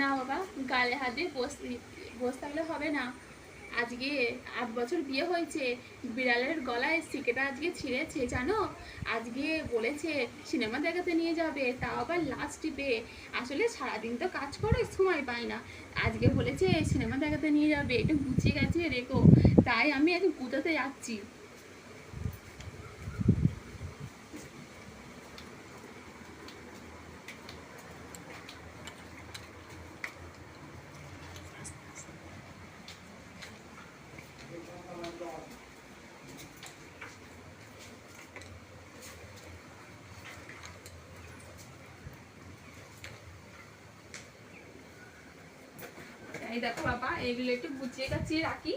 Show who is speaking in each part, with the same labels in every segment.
Speaker 1: না বাবা, গালে হাত দিয়ে বস বসে থাকলে হবে না। আজকে আট বছর বিয়ে হয়েছে, বিড়ালের গলায় সিকেটা আজকে ছিঁড়েছে, জানো? আজকে বলেছে সিনেমা দেখাতে নিয়ে যাবে, তাও আবার লাস্ট টিপে। আসলে সারাদিন তো কাজ করে, সময় পাই না। আজকে বলেছে সিনেমা দেখাতে নিয়ে যাবে, একটু গুছিয়ে গেছে রেখো। তাই আমি এখন গুতাতে যাচ্ছি? এই দেখো বাবা এগুলো একটু গুছিয়ে গাছিয়ে রাখি।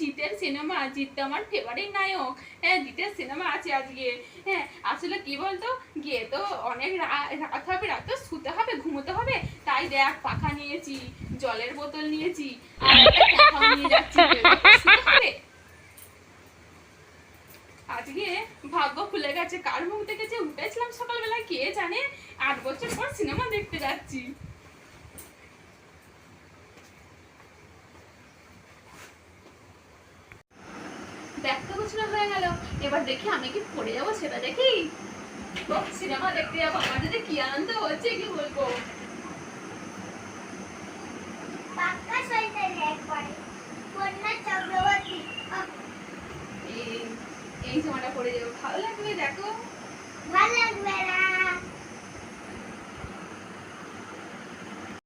Speaker 1: জিতের সিনেমা আমার ফেভারিট নায়ক। হ্যাঁ জিতের সিনেমা আছে আজকে। হ্যাঁ আসলে কি বলতো গিয়ে তো অনেক রাত হবে রাত তো শুতে হবে ঘুমোতে হবে। তাই দেখ পাখা নিয়েছি। জলের বোতল নিয়েছি আজকে ভাগ্য খুলে গেছে। কার মুখ থেকে যে উঠেছিলাম সকালবেলা, কে জানে? আট বছর পর সিনেমা দেখতে যাচ্ছি। হয়ে গেল। এবার দেখি আমি কি পড়ে যাব সেটা দেখি। সিনেমা দেখতে যাব। আমার যে কি আনন্দ হচ্ছে, কি এই জামাটা পরে যাব। ভালো লাগবে দেখো।
Speaker 2: ভালো লাগবে আর